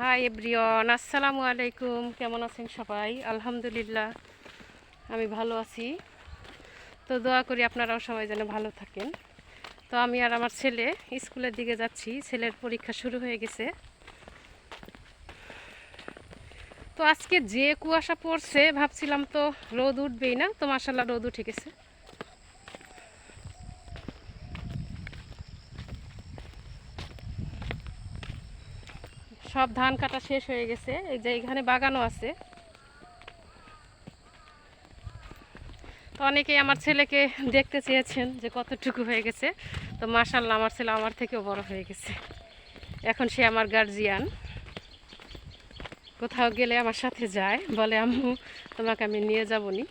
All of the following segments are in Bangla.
হাই এভরিওয়ান আসসালামু আলাইকুম কেমন আছেন সবাই? আলহামদুলিল্লাহ, আমি ভালো আছি। তো দোয়া করি আপনারাও সবাই যেন ভালো থাকেন। তো আমি আর আমার ছেলে স্কুলের দিকে যাচ্ছি। ছেলের পরীক্ষা শুরু হয়ে গেছে। তো আজকে যে কুয়াশা পড়ছে, ভাবছিলাম তো রোদ উঠবেই না? তো মাসাল্লাহ রোদ উঠে গেছে। সব ধান কাটা শেষ হয়ে গেছে। এই যে এখানে বাগানও আছে। তো অনেকেই আমার ছেলেকে দেখতে চেয়েছেন যে কতটুকু হয়ে গেছে। তো মাশাল্লাহ আমার ছেলে আমার থেকেও বড় হয়ে গেছে। এখন সে আমার গার্জিয়ান কোথাও গেলে আমার সাথে যায়, বলে, আম্মু, তোমাকে আমি নিয়ে যাবনি।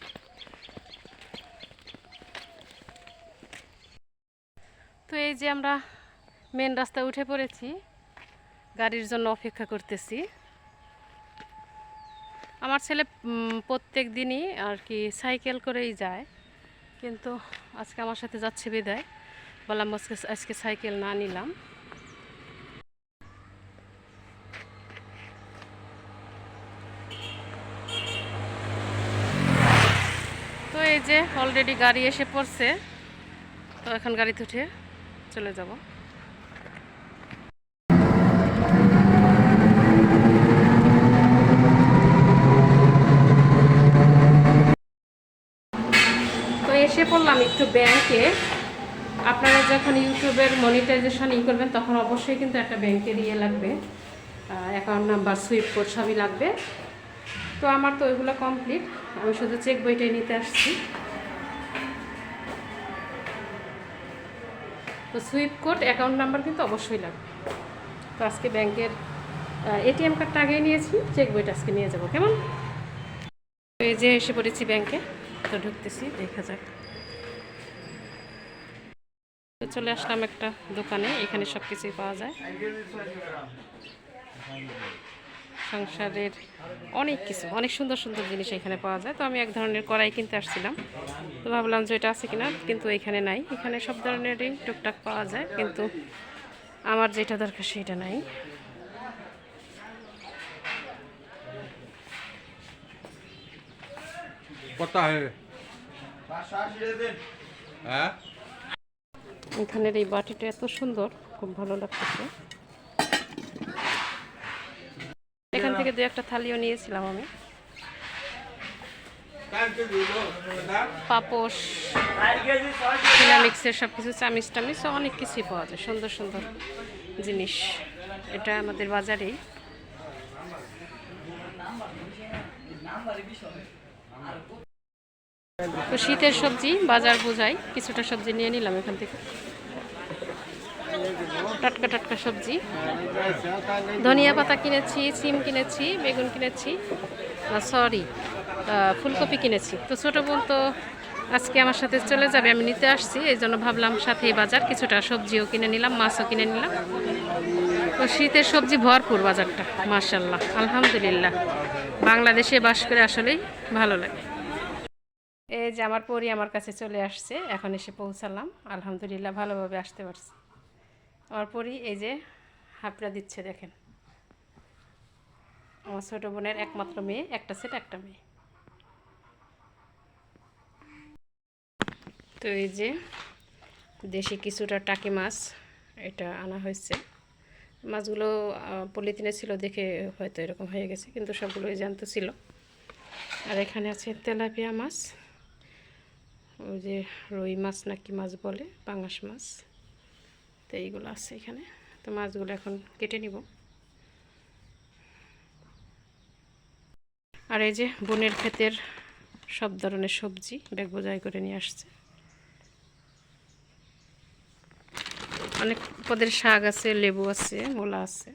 তো এই যে আমরা মেন রাস্তায় উঠে পড়েছি। গাড়ির জন্য অপেক্ষা করতেছি। আমার ছেলে প্রত্যেক দিনই আর কি সাইকেল করেই যায়। কিন্তু আজকে আমার সাথে যাচ্ছে বিদায়। বললাম, আজকে আজকে সাইকেল না নিলাম। তো এই যে অলরেডি গাড়ি এসে পড়ছে। তো এখন গাড়িতে উঠে চলে যাব। পড়লাম একটু ব্যাংকে। আপনারা যখন ইউটিউবের মনিটাইজেশন ই করবেন, তখন অবশ্যই কিন্তু একটা ব্যাংকের ইয়ে লাগবে। অ্যাকাউন্ট নাম্বার সুইপ কোড সবই লাগবে। তো আমার তো ওইগুলো কমপ্লিট আমি শুধু চেক বইটাই নিতে আসছি। তো সুইপ কোড অ্যাকাউন্ট নাম্বার কিন্তু অবশ্যই লাগবে। তো আজকে ব্যাংকের এটিএম কার্ডটা আগেই নিয়েছি। চেক বইটা আজকে নিয়ে যাব। কেমন? এই যে এসে পড়েছি ব্যাংকে। তো ঢুকতেছি, দেখা যাক। তো চলে আসলাম একটা দোকানে, এখানে সব কিছুই পাওয়া যায়। সংসারের অনেক কিছু, অনেক সুন্দর সুন্দর জিনিস এখানে পাওয়া যায়। তো আমি এক ধরনের কড়াই কিনতে আসছিলাম। তো ভাবলাম যে এটা আছে কিনা, কিন্তু এখানে নাই। এখানে সব ধরনেরই টুকটাক পাওয়া যায়, কিন্তু আমার যেটা দরকার সেটা নাই। কত হয়? এখানের এই বাটিটা এত সুন্দর, খুব ভালো লাগতেছে। এখান থেকে দু একটা থালিও নিয়েছিলাম আমি। পাপোশ সব কিছু অনেক কিছুই পাওয়া যায়, সুন্দর সুন্দর জিনিস। এটা আমাদের বাজারেই। তো শীতের সবজি, বাজার বোঝাই, কিছুটা সবজি নিয়ে নিলাম এখান থেকে। টাটকা টাটকা সবজি। ধনিয়া পাতা কিনেছি, সিম কিনেছি, বেগুন কিনেছি সরি ফুলকপি কিনেছি। তো ছোটো বোন তো আজকে আমার সাথে চলে যাবে, আমি নিতে আসছি, এই জন্য ভাবলাম সাথেই বাজার, কিছুটা সবজিও কিনে নিলাম, মাছও কিনে নিলাম। তো শীতের সবজি ভরপুর বাজারটা মার্শাল্লাহ আলহামদুলিল্লাহ। বাংলাদেশে বাস করে আসলেই ভালো লাগে। এই যে আমার পরি আমার কাছে চলে আসছে, এখন এসে পৌঁছালাম। আলহামদুলিল্লাহ ভালোভাবে আসতে পারছি। আমার পরি এই যে হাপড়া দিচ্ছে, দেখেন। আমার ছোটো বোনের একমাত্র মেয়ে, একটা সেট একটা মেয়ে। তো এই যে দেশি কিছুটা টাকি মাছ এটা আনা হয়েছে। মাছগুলো পলিথিনে ছিল দেখে হয়তো এরকম হয়ে গেছে, কিন্তু সবগুলোই জ্যান্ত ছিল। আর এখানে আছে তেলাপিয়া মাছ। ওই যে রুই মাছ না কি মাছ বলে, পাঙাশ মাছ। তো এইগুলো আছে এখানে। তো মাছগুলো এখন কেটে নিব। আর এই যে বনের ক্ষেতের সব ধরনের সবজি ব্যাগ বোঝাই করে নিয়ে আসছে। অনেক পদের শাক আছে, লেবু আছে, মোলা আছে।